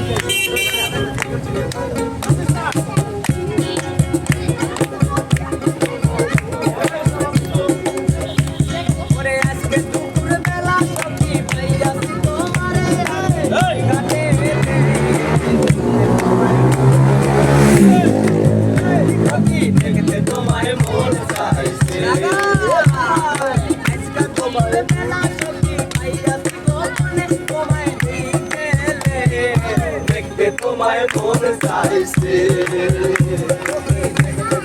Obrigado.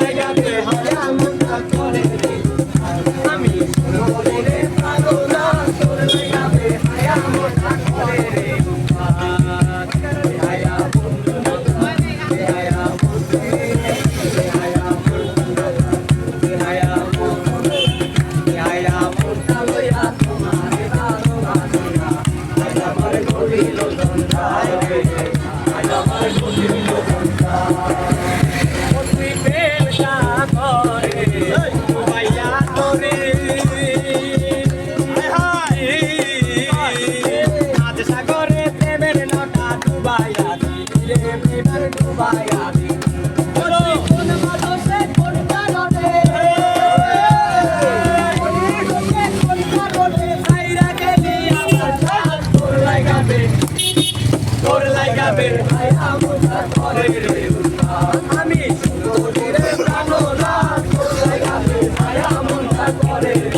I got the heart. ডুবাইয়া দিবি রে প্রেমের আমি তোদের প্রাণ না মায়া মন করে